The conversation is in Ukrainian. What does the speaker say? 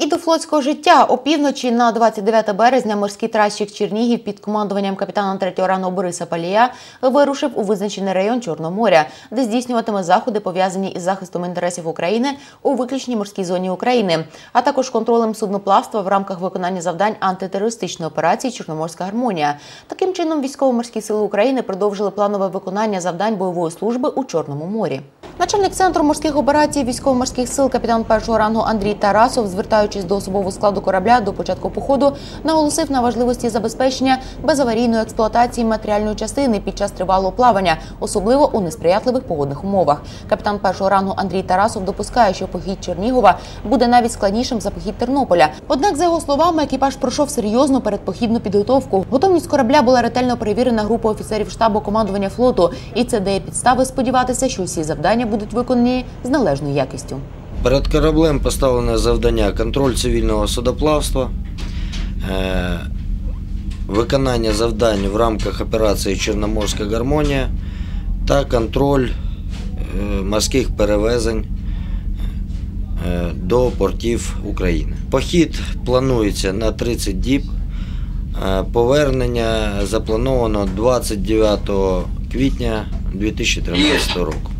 І до флотського життя опівночі на 29 березня морський тральщик Чернігів під командуванням капітана третього рану Бориса Палія вирушив у визначений район Чорного моря, де здійснюватиме заходи, пов'язані із захистом інтересів України у виключній морській зоні України, а також контролем судноплавства в рамках виконання завдань антитерористичної операції Чорноморська гармонія. Таким чином, військово-морські сили України продовжили планове виконання завдань бойової служби у Чорному морі. Начальник центру морських операцій військово-морських сил капітан першого рангу Андрій Тарасов, звертаючись до особового складу корабля до початку походу, наголосив на важливості забезпечення безаварійної експлуатації матеріальної частини під час тривалого плавання, особливо у несприятливих погодних умовах. Капітан першого рангу Андрій Тарасов допускає, що похід Чернігова буде навіть складнішим за похід Тернополя. Однак, за його словами, екіпаж пройшов серйозну передпохідну підготовку. Готовність корабля була ретельно перевірена групою офіцерів штабу командування флоту, і це дає підстави сподіватися, що всі завдання будуть виконані з належною якістю. Перед кораблем поставлене завдання контроль цивільного судоплавства, е, виконання завдань в рамках операції Чорноморська гармонія та контроль е, морських перевезень е, до портів України. Похід планується на 30 діб. Повернення заплановано 29 квітня 2013 року.